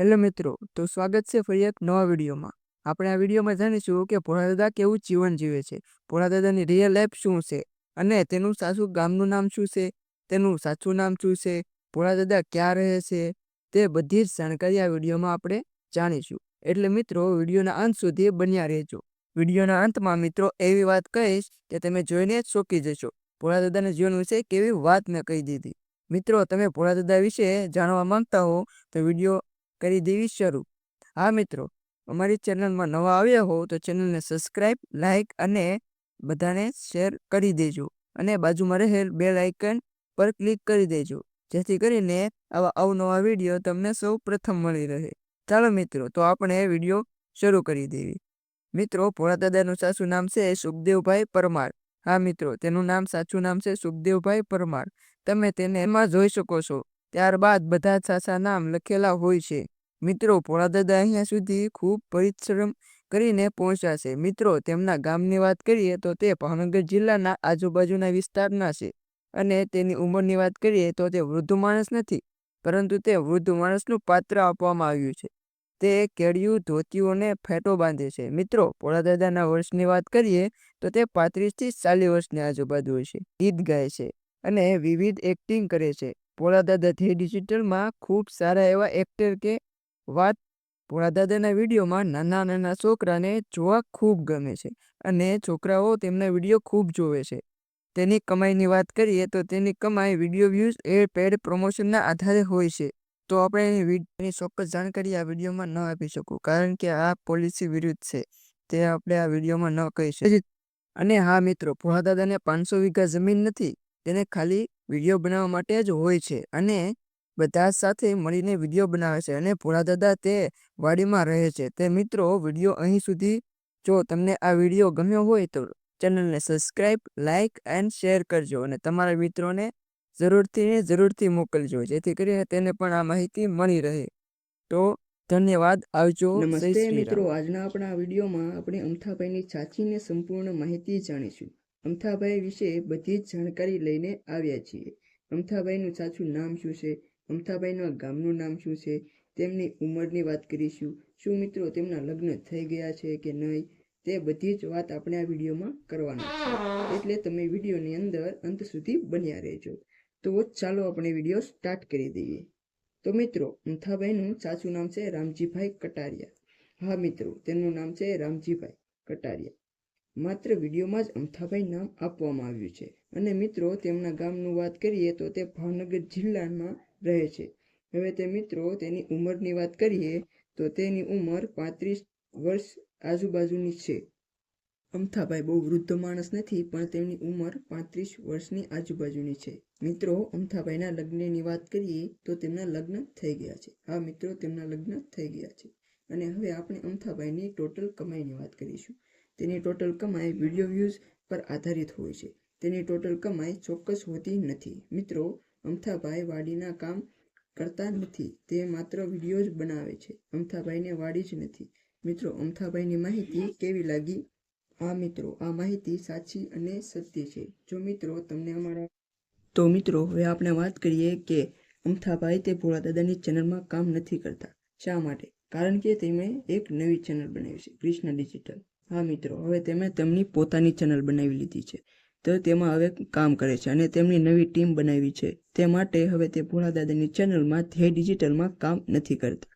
Hello મિત્રો, તો સ્વાગત છે ફરી એક નવા વિડીયોમાં. આપણે આ વિડીયોમાં જાણીશું કે ભોળાદાદા કેવું જીવન જીવે છે, ભોળાદાદાની રિયલ લાઈફ શું છે, અને તેનું સાસુ ગામનું નામ શું છે, તેનું સાચું નામ શું છે, ભોળાદાદા ક્યાં રહે છે, તે બધી જ જાણકારી આ વિડીયોમાં આપણે જાણીશું. એટલે મિત્રો, વિડીયોના અંત સુધી બન્યા રહેજો. વિડીયોના અંતમાં મિત્રો એવી વાત કહીશ કે તમે જોઈને જ શોકી જશો, ભોળાદાદાના જીવન વિશે કેવી વાત મેં કહી દીધી. મિત્રો, તમે ભોળાદાદા વિશે જાણવા માંગતા હો, તો વીડિયો કરી દેવી શરૂ. હા, મિત્રો, અમારી ચેનલમાં નવા આવ્યા હો તો ચેનલને સબસ્ક્રાઈબ લાઇક અને બધાને શેર કરી દેજો. અને બાજુમાં રહેલ બેલ આઇકન પર ક્લિક કરી દેજો, જેથી કરીને આવા અવનવા વીડિયો તમને સૌ પ્રથમ મળી રહે. ચાલો, મિત્રો, તો આપણે વીડિયો શરૂ કરી દેવી. મિત્રો, ભોળાદાદાનું સાચું નામ છે સુખદેવભાઈ પરમાર. હા, મિત્રો, તેનું નામ સાચું નામ છે સુખદેવભાઈ પરમાર. તમે તેને એમાં જોઈ શકો છો. ત્યારબાદ બધા સાચા નામ લખેલા હોય છે. મિત્રો ભોળાદાદા અહીંયા સુધી ખૂબ પરિશ્રમ કરીને પહોંચ્યા છે. મિત્રો, તેમના ગામની વાત કરીએ તો તે ભાવનગર જિલ્લાના આજુબાજુના વિસ્તારના છે અને તેની ઉંમરની વાત કરીએ તો તે વૃદ્ધ માણસ નથી, પરંતુ તે વૃદ્ધ માણસનું પાત્ર આપવામાં આવ્યું છે. તે કેડિયું ધોતીઓને ફેટો બાંધે છે. મિત્રો ભોળાદાદાના વર્ષની વાત કરીએ તો તે પાંત્રીસથી ચાલીસ વર્ષની આજુબાજુ હોય છે. ગીત ગાય છે અને વિવિધ એક્ટિંગ કરે છે. ભોળાદાદા થ્રી ડિજિટલમાં ખૂબ સારા એવા એક્ટર કે વાત ભોળાદાદાના વિડીયોમાં નાના નાના છોકરાને જોવા ખૂબ ગમે છે અને છોકરાઓ તેમના વીડિયો ખૂબ જોવે છે. તેની કમાઈની વાત કરીએ તો તેની કમાઈ વીડિયો વ્યૂઝ એ પેડ પ્રમોશનના આધારે હોય છે. તો આપણે એની ચોક્કસ જાણકારી આ વિડીયોમાં ન આપી શકું કારણ કે આ પોલિસી વિરુદ્ધ છે. તે આપણે આ વિડીયોમાં ન કહી શકીએ. અને હા મિત્રો ભોળાદાદાને પાંચસો વીઘા જમીન નથી. તેને ખાલી વીડિયો બનાવવા માટે જ હોય છે અને બધા સાથે મળીને વીડિયો બનાવે છે અને ભોળાદાદા તે વાડીમાં રહે છે. તે મિત્રો વીડિયો અહીં સુધી જો તમને આ વીડિયો ગમ્યો હોય તો ચેનલને સબસ્ક્રાઈબ લાઇક એન્ડ શેર કરજો અને તમારા મિત્રોને જરૂરથી જરૂરથી મોકલજો જેથી કરીને તેને પણ આ માહિતી મળી રહે. તો ધન્યવાદ આવજો. નમસ્તે મિત્રો આજના આપણા વિડીયોમાં આપણે અમથાભાઈની ચાચીને સંપૂર્ણ માહિતી જાણીશું. અમથાભાઈ વિશે બધી જ જાણકારી લઈને આવ્યા છીએ. અમથાભાઈનું સાચું નામ શું છે? અમથાભાઈના ગામનું નામ શું છે? તેમની ઉંમરની વાત કરીશું. શું મિત્રો તેમના લગ્ન થઈ ગયા છે કે નહીં? તે બધી જ વાત આપણે આ વિડીયોમાં કરવાની એટલે તમે વિડીયોની અંદર અંત સુધી બન્યા રહેજો. તો ચાલો આપણે વીડિયો સ્ટાર્ટ કરી દઈએ. તો મિત્રો, અમથાભાઈનું સાચું નામ છે રામજીભાઈ કટારિયા. હા મિત્રો, તેમનું નામ છે રામજીભાઈ કટારિયા. માત્ર વિડીયોમાં જ અમથાભાઈ નામ આપવામાં આવ્યું છે. અને મિત્રો, તેમના ગામનું વાત કરીએ તો તે ભાવનગર જિલ્લામાં રહે છે. હવે તે મિત્રો, તેની ઉંમરની વાત કરીએ તો તેની ઉંમર પાંત્રીસ વર્ષ આજુબાજુની છે. અમથાભાઈ બહુ વૃદ્ધ માણસ નથી, પણ તેમની ઉંમર પાંત્રીસ વર્ષની આજુબાજુની છે. મિત્રો, અમથાભાઈના લગ્નની વાત કરીએ તો તેમના લગ્ન થઈ ગયા છે. હા, મિત્રો, તેમના લગ્ન થઈ ગયા છે. અને હવે આપણે અમથાભાઈની ટોટલ કમાઈની વાત કરીશું. તેની ટોટલ કમાઈ વીડિયો વ્યૂઝ પર આધારિત હોય છે. તેની ટોટલ કમાઈ ચોક્કસ હોતી નથી. મિત્રો, અમથાભાઈ વાડીના કામ કરતા નથી. તે માત્ર વીડિયો જ બનાવે છે. અમથાભાઈને વાડી જ નથી. મિત્રો, અમથાભાઈની માહિતી કેવી લાગી? આ મિત્રો, આ માહિતી સાચી અને સત્ય છે. જો મિત્રો, તમને અમારા તો મિત્રો, હવે આપણે વાત કરીએ કે અમથાભાઈ તે ભોળા દાદાની ચેનલમાં કામ નથી કરતા. શા માટે? કારણ કે તેમણે એક નવી ચેનલ બનાવી છે, કૃષ્ણ ડિજિટલ. હા મિત્રો હવે તેમણે તેમની પોતાની ચેનલ બનાવી લીધી છે. તો તેમાં હવે કામ કરે છે અને તેમની નવી ટીમ બનાવી છે. તે માટે હવે તે ભોળાદાદાની ચેનલમાં ધ્યેય ડિજિટલમાં કામ નથી કરતા.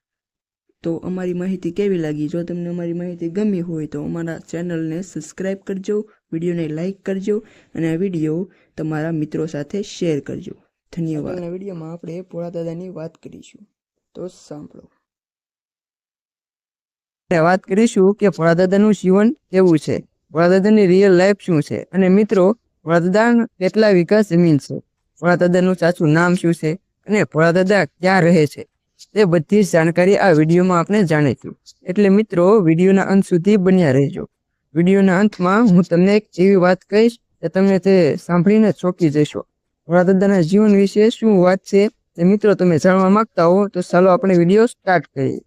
તો અમારી માહિતી કેવી લાગી? જો તમને અમારી માહિતી ગમી હોય તો અમારા ચેનલને સબસ્ક્રાઈબ કરજો વિડીયોને લાઇક કરજો અને આ વીડિયો તમારા મિત્રો સાથે શેર કરજો. ધન્યવાદ. આ વિડીયોમાં આપણે ભોળાદાદાની વાત કરીશું. તો સાંભળો. આપણે વાત કરીશું કે વડાદાદાનું જીવન કેવું છે? વડાદાદાની રિયલ લાઈફ શું છે? અને મિત્રો વડાદાદા કેટલા વિકાસ જમીન છે? વડાદાદાનું સાચું નામ શું છે? અને વડાદાદા ક્યાં રહે છે? તે બધી જાણકારી આ વિડીયોમાં આપણે જાણીશું. એટલે મિત્રો, વિડીયોના અંત સુધી બન્યા રહેજો. વિડીયોના અંતમાં હું તમને એક એવી વાત કહીશ કે તમે તે સાંભળીને ચોંકી જશો. વડાદાદાના જીવન વિશે શું વાત છે? તે મિત્રો, તમે જાણવા માંગતા હો તો ચાલો આપણે વીડિયો સ્ટાર્ટ કરીએ.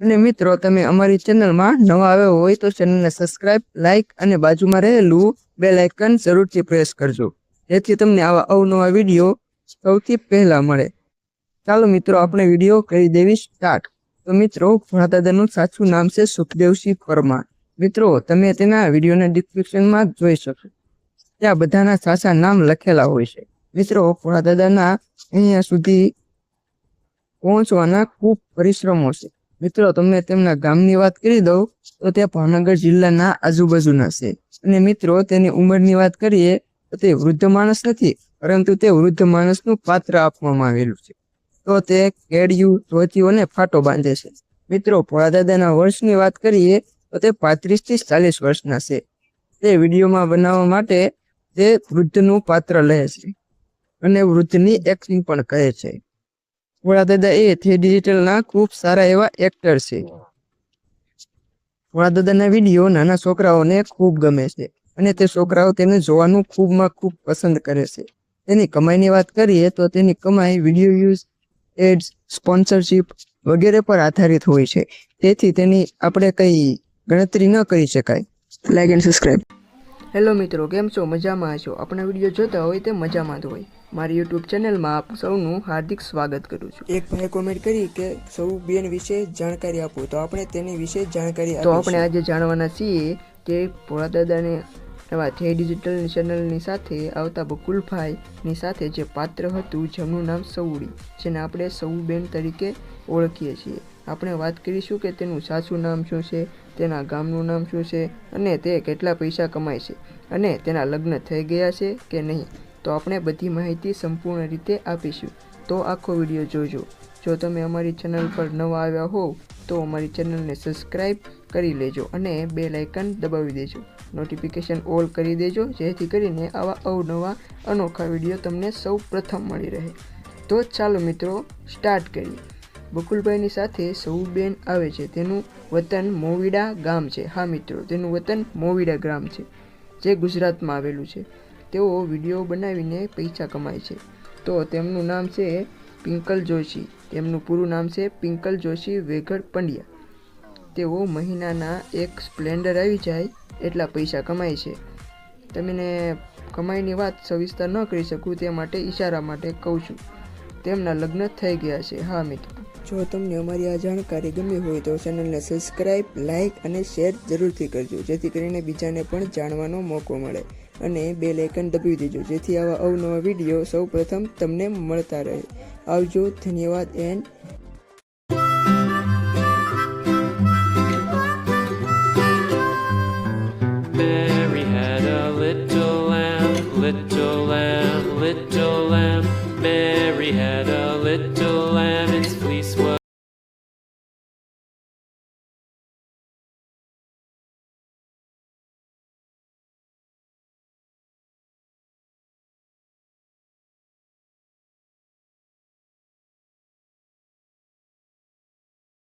અને મિત્રો, તમે અમારી ચેનલમાં નવા આવ્યો હોય તો ચેનલને સબસ્ક્રાઇબ, લાઇક અને બાજુમાં રહેલું બે લાઇકન જરૂરથી પ્રેસ કરજો. જેથી તમને આવા અવનવા વીડિયો સૌથી પહેલા મળે. ચાલો મિત્રો, આપણે વીડિયો કરી દેવી સ્ટાર્ટ. તો મિત્રો ભોળાદાદાનું સાચું નામ છે સુખદેવસિંહ પરમાર. મિત્રો, તમે તેના વિડીયોના ડિસ્ક્રિપ્શનમાં જોઈ શકશો ત્યાં બધાના સાચા નામ લખેલા હોય છે. મિત્રો ભોળાદાદાના અહીંયા સુધી પહોંચવાના ખૂબ પરિશ્રમો છે. મિત્રો, તમને તેમના ગામની વાત કરી દઉં, તો તે ભાવનગર જિલ્લાના આજુબાજુના છે. અને મિત્રો, તેની ઉંમરની વાત કરીએ, તો તે વૃદ્ધ માણસ નથી, પરંતુ તે વૃદ્ધ માણસનું પાત્ર આપવામાં આવેલું છે. તો તે કેડિયું ધોતીઓને ફાટો બાંધે છે. મિત્રો, ભોળાદાદાના વર્ષની વાત કરીએ, તો તે પાંત્રીસથી ચાલીસ વર્ષના છે. તે વિડીયોમાં બનાવવા માટે તે વૃદ્ધનું પાત્ર લે છે. અને વૃદ્ધની એક્ટિંગ પણ કહે છે. ભોળાદાદા એ થ્રી ડિજિટલના ખૂબ સારા એવા એક્ટર છે. ભોળાદાદાના વીડિયો નાના છોકરાઓને ખૂબ ગમે છે અને તે છોકરાઓ તેને જોવાનું ખૂબમાં ખૂબ પસંદ કરે છે. તેની કમાઈની વાત કરીએ તો તેની કમાઈ વીડિયો યુઝ એડ્સ સ્પોન્સરશિપ વગેરે પર આધારિત હોય છે. તેથી તેની આપણે કંઈ ગણતરી ન કરી શકાય. લાઈક એન્ડ સબસ્ક્રાઈબ હેલો મિત્રો કેમ છો? મજામાં છો? આપણા વીડિયો જોતા હોય તે મજામાં જ હોય. મારી યુટ્યુબ ચેનલમાં આપ સૌનું હાર્દિક સ્વાગત કરું છું. એક ભાઈ કોમેન્ટ કરી કે સૌ બેન વિશે જાણકારી આપો. તો આપણે તેની વિશે જાણકારી તો આપણે આજે જાણવાના છીએ કે ભોળાદાદાને એવા થે ડિજિટલ ચેનલની સાથે આવતા બકુલભાઈની સાથે જે પાત્ર હતું જેમનું નામ સૌડી જેને આપણે સૌબેન તરીકે ઓળખીએ છીએ. આપણે વાત કરીશું કે તેનું સાસું નામ શું છે તેના ગામનું નામ શું છે અને તે કેટલા પૈસા કમાય છે અને તેના લગ્ન થઈ ગયા છે કે નહીં. તો આપણે બધી માહિતી સંપૂર્ણ રીતે આપીશું. તો આખો વીડિયો જોજો. જો તમે અમારી ચેનલ પર નવા આવ્યા હોવ, તો અમારી ચેનલને સબસ્ક્રાઈબ કરી લેજો અને બે લાઇકન દબાવી દેજો. નોટિફિકેશન ઓલ કરી દેજો, જેથી કરીને આવા અવનવા અનોખા વીડિયો તમને સૌ પ્રથમ મળી રહે. તો ચાલો મિત્રો સ્ટાર્ટ કરીએ. બકુલભાઈની સાથે સૌબેન આવે છે. તેનું વતન મોવીડા ગામ છે. હા મિત્રો, તેનું વતન મોવીડા ગામ છે, જે ગુજરાતમાં આવેલું છે. તેઓ વીડિયો બનાવીને પૈસા કમાય છે. તો તેમનું નામ છે પિંકલ જોશી. તેમનું પૂરું નામ છે પિંકલ જોશી વેઘર પંડ્યા. તેઓ મહિનાના એક સ્પ્લેન્ડર આવી જાય એટલા પૈસા કમાય છે. તમને કમાઈની વાત સવિસ્તર ન કરી શકું તે માટે ઈશારા માટે કહું છું. તેમના લગ્ન થઈ ગયા છે. હા, મિત્રો. જો તમને અમારી આ જાણકારી ગમી હોય તો ચેનલને સબસ્ક્રાઈબ લાઇક અને શેર જરૂરથી કરજો, જેથી કરીને બીજાને પણ જાણવાનો મોકો મળે. અને બે લાઇકન દબાવી દેજો. જેથી આવા અવનવા વીડિયો સૌ પ્રથમ તમને મળતા રહે. આવજો. ધન્યવાદ એન્ડ